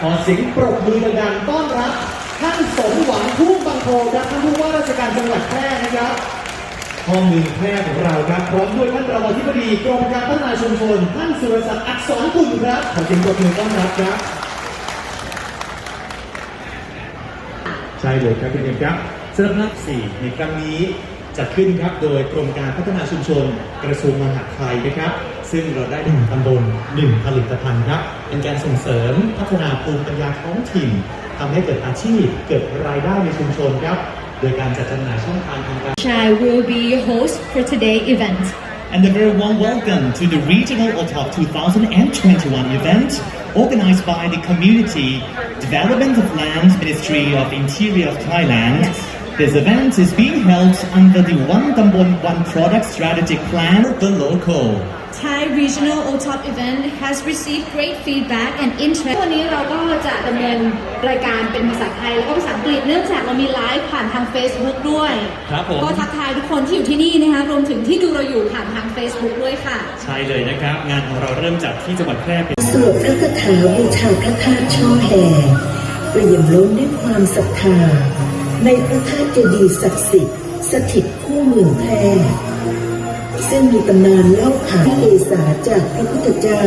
ขอเสียงปรบมือดังๆต้อนรับ ท่านสมหวังพุ่มบางโพครับท่านผู้ว่าราชการจังหวัดแพร่นะครับห้องหนึ่งแพร่ของเราครับพร้อมด้วยท่านรองอธิบดีกรมการพัฒนาชุมชนท่านสุรศักดิ์อักษรกุลครับขอเสียงปรบมือต้อนรับครับ ใช่เลยครับคุณเอ็มครับสำหรับรอบ4ในครั้งนี้จัดขึ้นครับโดยกรมการพัฒนาชุมชนกระทรวงมหาดไทยนะครับ ซึ่งเราได้หนึ่งตำบลหนึ่งผลิตภัณฑ์ครับ เป็นการส่งเสริมพัฒนาภูมิปัญญาท้องถิ่นทำให้เกิดอาชีพเกิดรายได้ในชุมชนครับโดยการจัดจำหน่ายช่องทางทางการ Chai will be your host for today's event. And a very warm welcome to the Regional OTOP 2021 event organized by the Community Development of Land Ministry of Interior of Thailand. This event is being held under the One Tambon One Product Strategic Plan of the local. Thai Regional OTOP event has received great feedback and interest. วันนี้เราก็จะดำเนินรายการเป็นภาษาไทย แล้วก็ภาษาอังกฤษเนื่องจากเรามีไลฟ์ผ่านทาง Facebook ด้วย ครับผม ก็ทักทายทุกคนที่อยู่ที่นี่นะคะ รวมถึงที่ดูเราอยู่ผ่านทาง Facebook ด้วยค่ะ ใช่เลยนะครับ งานของเราเริ่มจากที่จังหวัดแพร่เป็นสวดพระคาถาบูชาพระธาตุช่อแห่เปลี่ยมล้นด้วยความศรัทธา ในพระธาตุเจดีย์ศักดิ์สิทธิ์สถิตคู่เมืองแพร่ ซึ่งมีตำนานเล่าขานเอสาจากพระพุทธเจ้า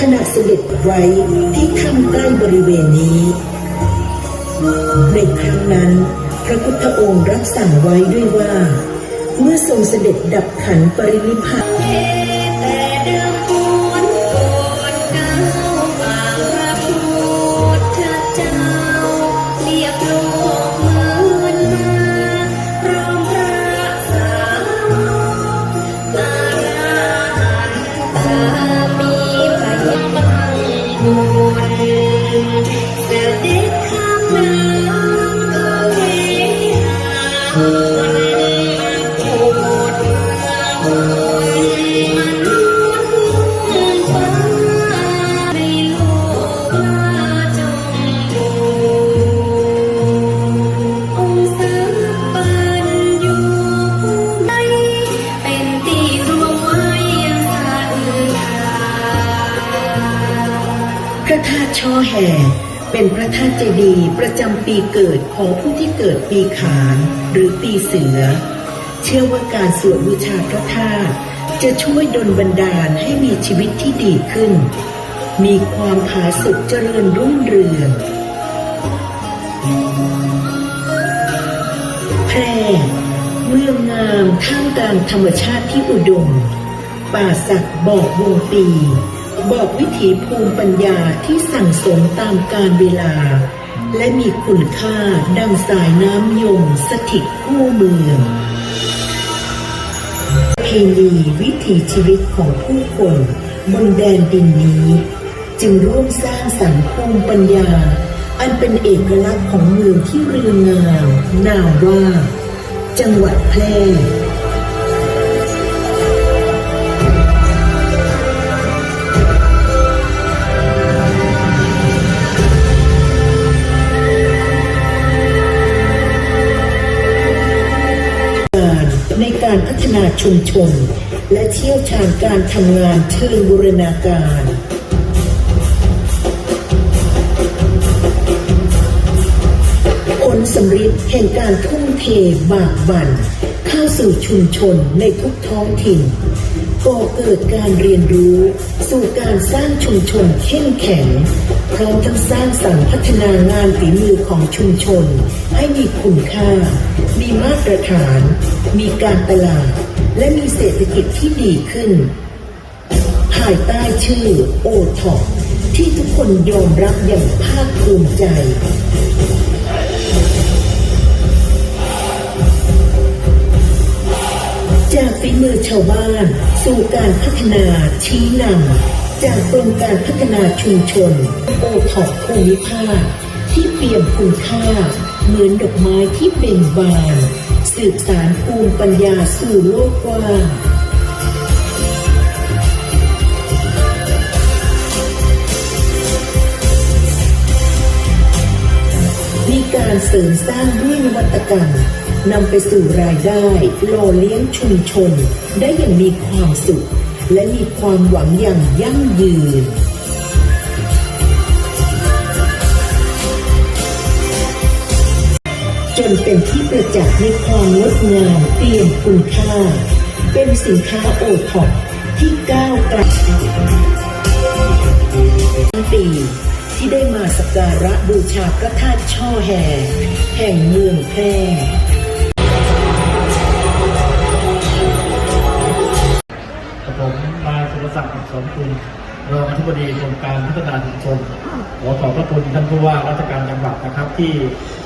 ขณะเสด็จไว้ที่ถ้ำใกล้บริเวณนี้ ในครั้งนั้น พระพุทธองค์รับสั่งไว้ด้วยว่า เมื่อทรงเสด็จดับขันปรินิพพาน เจดีย์ประจำปีเกิดของผู้ที่เกิดปีขานหรือปีเสือ เชื่อว่าการสวดบูชาพระธาตุจะช่วยดลบันดาลให้มีชีวิตที่ดีขึ้น มีความผาสุกเจริญรุ่งเรืองแพร่เมืองงามท่ามกลางธรรมชาติที่อุดม ป่าสักบอกวงปี บอกวิถีภูมิปัญญาที่สั่งสมตามกาลเวลา และมีคุณค่าดังสายน้ำยมสถิตคู่เมืองเพณีวิถีชีวิตของผู้คนบนแดนดินนี้ จึงร่วมสร้างสรรค์ภูมิปัญญา อันเป็นเอกลักษณ์ของเมืองที่เรืองงามนามว่า จังหวัดแพร่ การพัฒนาชุมชน และเชี่ยวชาญการทำงานเชิงบูรณาการผลสำริดแห่งการทุ่มเทบากบั่นเข้าสู่ชุมชนในทุกท้องถิ่นก่อเกิดการเรียนรู้ สู่การสร้างชุมชนเข้มแข็ง พร้อมทั้งสร้างสรรค์พัฒนางานฝีมือของชุมชน ให้มีคุณค่า มีมาตรฐาน มีการตลาด และมีเศรษฐกิจที่ดีขึ้น ภายใต้ชื่อโอท็อปที่ทุกคนยอมรับอย่างภาคภูมิใจจากฝีมือชาวบ้านสู่การพัฒนาชี้นำจากกรมการพัฒนาชุมชน โอท็อปภูมิภาคที่เปี่ยมคุณค่า เหมือนดอกไม้ที่เบ่งบานสืบสารภูมิปัญญาสู่โลกกว้างมีการเสริมสร้างด้วยนวัตกรรมนำไปสู่รายได้หล่อเลี้ยงชุมชน ได้อย่างมีความสุข และมีความหวังอย่างยั่งยืน กิดจากในความงดงามเปี่ยนคุณค่า เป็นสินค้าโอท็อปที่ก้าวไกลทั้งปีที่ได้มาสักการะบูชาพระธาตุช่อแห่ แห่งเมืองแพร่ผมนายสุรศักดิ์อักษรคุณ รองอธิบดีกรมการพัฒนาชุมชนขอขอบพระคุณท่านผู้ว่าราชการจังหวัดนะครับ ที่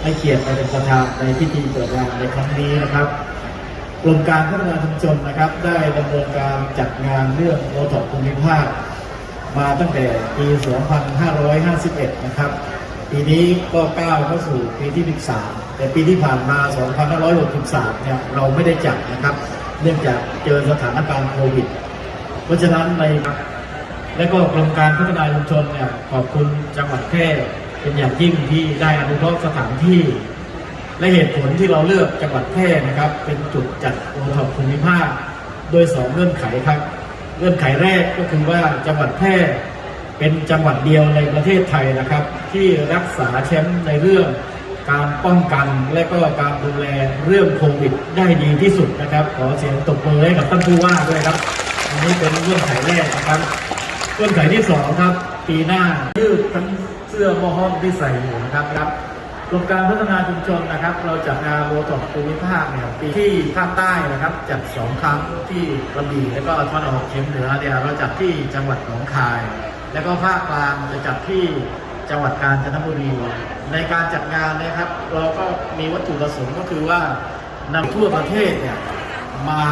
ให้เกียรติมาเป็นประธานในพิธีเปิดงานในครั้งนี้นะครับกรมการพัฒนาชุมชนนะครับ ได้ดำเนินการจัดงานเรื่องโอท็อปภูมิภาคมาตั้งแต่ปี 2551 นะครับ ปีนี้ก็ก้าวเข้าสู่ปีที่ 13 แต่ปีที่ผ่านมา 2563 เนี่ยเราไม่ได้จัดนะครับ เนื่องจากเจอสถานการณ์โควิด เพราะฉะนั้นใน และก็กรมการพัฒนาชุมชนเนี่ยขอบคุณจังหวัดแพร่เป็นอย่างยิ่งที่ได้อนุเคราะห์สถานที่ และเหตุผลที่เราเลือกจังหวัดแพร่นะครับ เป็นจุดจัดโอทอปภูมิภาคโดยสองเงื่อนไขครับ เงื่อนไขแรกก็คือว่าจังหวัดแพร่เป็นจังหวัดเดียวในประเทศไทยนะครับ ที่รักษาแชมป์ในเรื่องการป้องกันและก็การดูแลเรื่องโควิดได้ดีที่สุดนะครับ ขอเสียงตบมือให้กับท่านผู้ว่าด้วยครับ อันนี้เป็นเงื่อนไขแรกนะครับ เงื่อนไขที่สองครับ ปีหน้ายืดทั้งเสื้อมอห้อมที่ใส่อยู่นะครับครับกรมการพัฒนาชุมชนนะครับ เราจัดงานโบท็อกภูมิภาคเนี่ยปีที่ภาคใต้นะครับ จัดสองครั้งที่กระบี่แล้วก็ตะวันออกเฉียงเหนือเนี่ยเราจัดที่จังหวัดหนองคาย แล้วก็ภาคกลางจะจัดที่จังหวัดกาญจนบุรี ในการจัดงานนะครับ เราก็มีวัตถุประสงค์ก็คือว่านำทั่วประเทศเนี่ยมา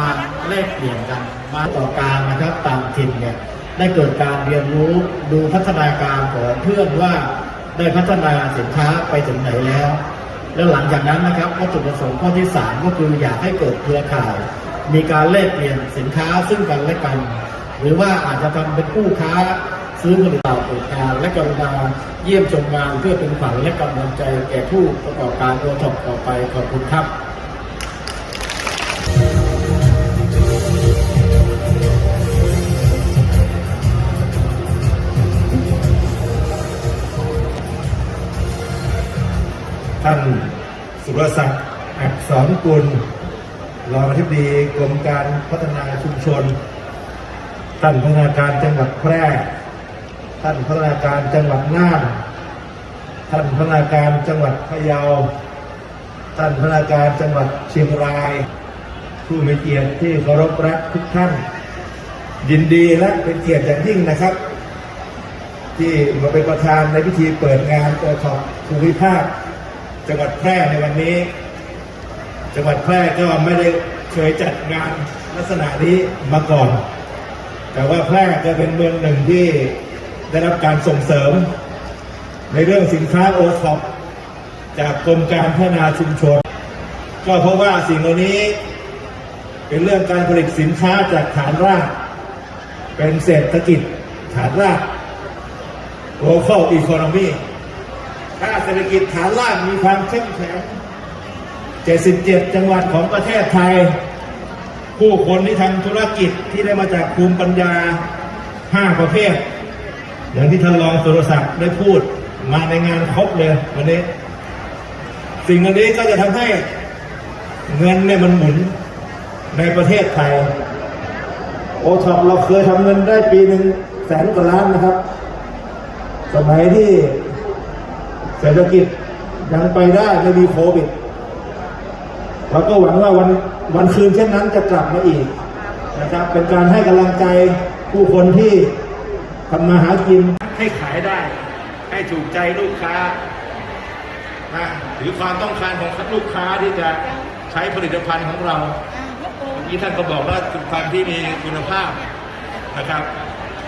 แลกเปลี่ยนกัน มาต่อการนะครับต่างถิ่นเนี่ย ได้เกิดการเรียนรู้ดูพัฒนาการของเพื่อนว่าได้พัฒนาสินค้าไปถึงไหนแล้ว แล้วหลังจากนั้นนะครับวัตถุประสงค์ข้อที่ 3 ก็คืออยากให้เกิดเครือข่าย มีการแลกเปลี่ยนสินค้าซึ่งกันและกัน หรือว่าอาจจะทำเป็นคู่ค้าซื้อผลิตภัณฑ์เปิดการและกรุณาเยี่ยมชมงานเพื่อเป็นขวัญและกำลังใจแก่ผู้ประกอบการโอท็อปต่อไปขอบคุณครับ ท่านสุรศักดิ์อักษรกุลรองอธิบดีกรมการพัฒนาชุมชน ท่านพัฒนาการจังหวัดแพร่ ท่านพัฒนาการจังหวัดน่าน ท่านพัฒนาการจังหวัดพะเยา ท่านพัฒนาการจังหวัดเชียงราย ผู้มีเกียรติที่เคารพรักทุกท่าน ยินดีและเป็นเกียรติอย่างยิ่งนะครับ ที่มาเป็นประธานในพิธีเปิดงานโอทอปภูมิภาค จังหวัดแพร่ในวันนี้ จังหวัดแพร่ก็ไม่ได้เคยจัดงานลักษณะนี้มาก่อน แต่ว่าแพร่จะเป็นเมืองหนึ่งที่ได้รับการส่งเสริม ในเรื่องสินค้าโอท็อปจากกรมการพัฒนาชุมชน ก็เพราะว่าสิ่งเหล่านี้เป็นเรื่องการผลิตสินค้าจากฐานราก เป็นเศรษฐกิจฐานราก local economy ถ้าเศรษฐกิจฐานรากมีความเข้มแข็ง 77 จังหวัดของประเทศไทย ผู้คนที่ทำธุรกิจที่ได้มาจากภูมิปัญญา 5 ประเภท อย่างที่ท่านรองสุรศักดิ์ได้พูดมาในงานครบเลยวันนี้ สิ่งนี้ก็จะทำให้เงินเนี่ยมันหมุนในประเทศไทย โอท็อปเราเคยทำเงินได้ปีหนึ่งแสนกว่าล้านนะครับ สมัยที่ เศรษฐกิจยังไปได้ไม่มีโควิดเราก็หวังว่าวันวันคืนเช่นนั้นจะกลับมาอีกนะครับ เป็นการให้กำลังใจผู้คนที่ทำมาหากินให้ขายได้ ให้ถูกใจลูกค้านะหรือความต้องการของลูกค้าที่จะใช้ผลิตภัณฑ์ของเราเมื่อกี้ท่านก็บอกว่าผลิตภัณฑ์ที่มีคุณภาพนะครับ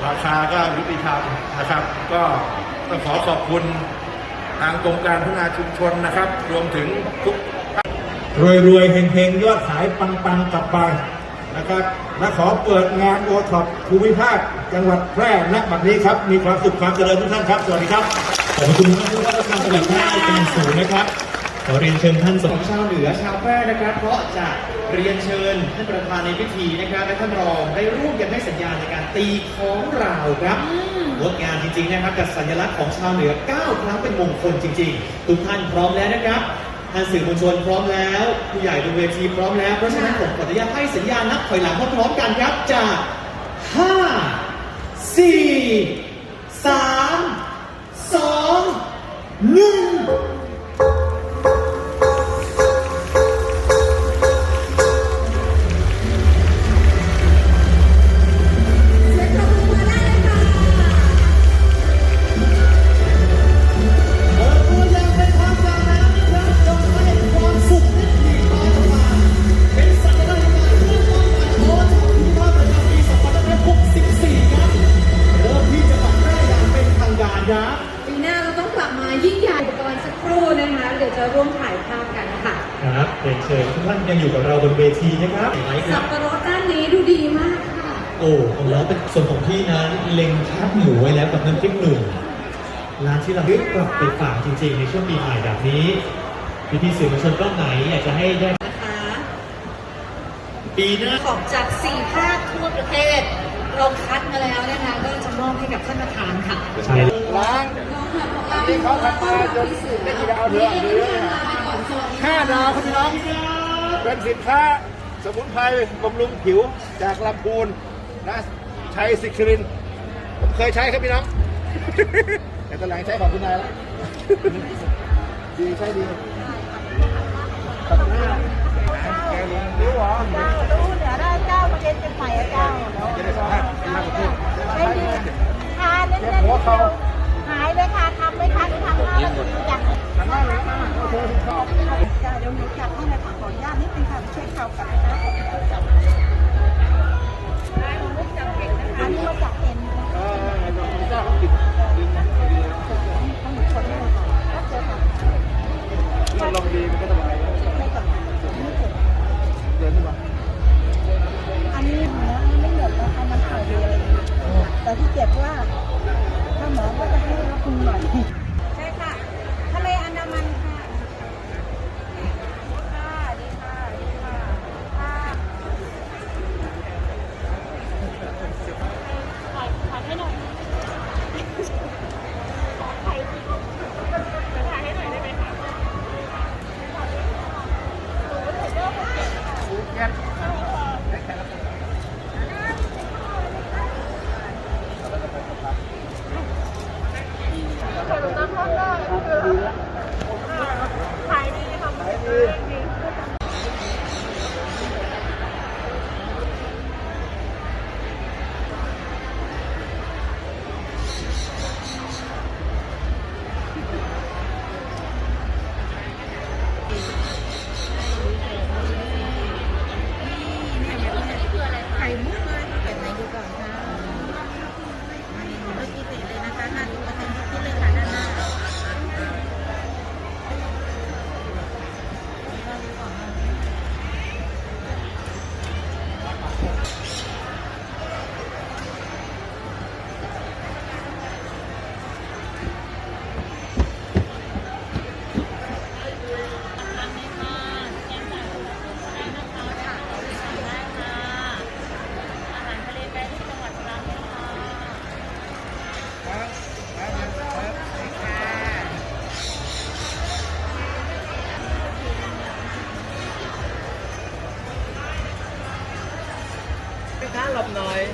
ราคาก็ยุติธรรมนะครับ ก็ต้องขอขอบคุณ ทางกรมการพัฒนาชุมชนนะครับ รวมถึงทุกรวยรวยๆเฮงเฮงๆยอดขายปังปังๆกลับไปนะครับ และขอเปิดงานโอท็อปภูมิภาค จังหวัดแพร่ณบัดนี้ครับ มีความสุขความเจริญทุกท่านครับ สวัสดีครับขอบคุณท่านผู้ว่าราชการจังหวัดแพร่เป็นอย่างสูงนะครับขอเรียนเชิญท่านสขมองชาวเหนือชาวแพร่นะครับ เพราะจะเรียนเชิญท่านประธานในพิธีนะครับและท่านรองได้ร่วมกันให้สัญญาณในการตีของเราครับ งดงานจริง ๆ นะครับ กับสัญลักษณ์ของชาวเหนือ 9 ครั้งเป็นมงคลจริง ๆ ทุกท่านพร้อมแล้วนะครับท่านสื่อมวลชนพร้อมแล้วผู้ใหญ่บนเวทีพร้อมแล้วเพราะฉะนั้นผมขออนุญาตให้สัญญาณนับถอยหลังพร้อมๆกันครับจาก5 4 3 2 1 ไหมคสัรับบปะรดด้านนี้ดูดีมากค่ะ โอ้ของเราเป็นส่วนของพี่นั้นเล็งแคบหมูไว้แล้วกับน้ำพริกหนุ่มร้านที่เราเลือกกลับไปฝากจริงๆ ในช่วงปีใหม่แบบนี้พี่พี่ๆสื่อมวลชนกล้องไหนอยากจะให้ได้นะคะปีหน้า ของจาก4ภาคทั่วประเทศ เราคัดมาแล้วนะคะก็จะมอบให้กับท่านประธานค่ะ ใช่ล้างที่เขาทำมาจนได้กี่ดาวเถอะหรือห้าดาวครับพี่น้อง เป็นสินค้า สมุนไพรบำรุงผิวจากลำพูนนะใช้ซิครินผมเคยใช้ครับพี่น้อง แต่ตอนหลังใช้ของคุณนายแล้วดีใช้ดีตัดหน้าแกลงนิ้หรอเจ้ารู้เหนือได้เจ้าประเด็นเป็นใหม่อะเจ้าจะได้สัมภาษณ์ไม่ดีทานเน้นๆนิดเดียวหายเลยค่ะทำไม่ทันทำห้านาทีอย่างหันหน้าเลยนโอเคชอบเจ้าเดี๋ยวหนูจับให้เลยค่ะขออนุ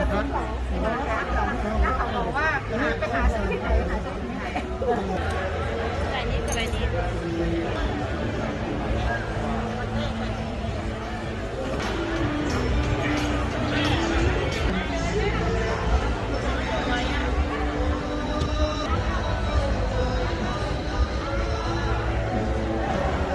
บอกว่าไปหาซื้อที่ไหนหาซื้อที่ไหนสบายดีสบายดี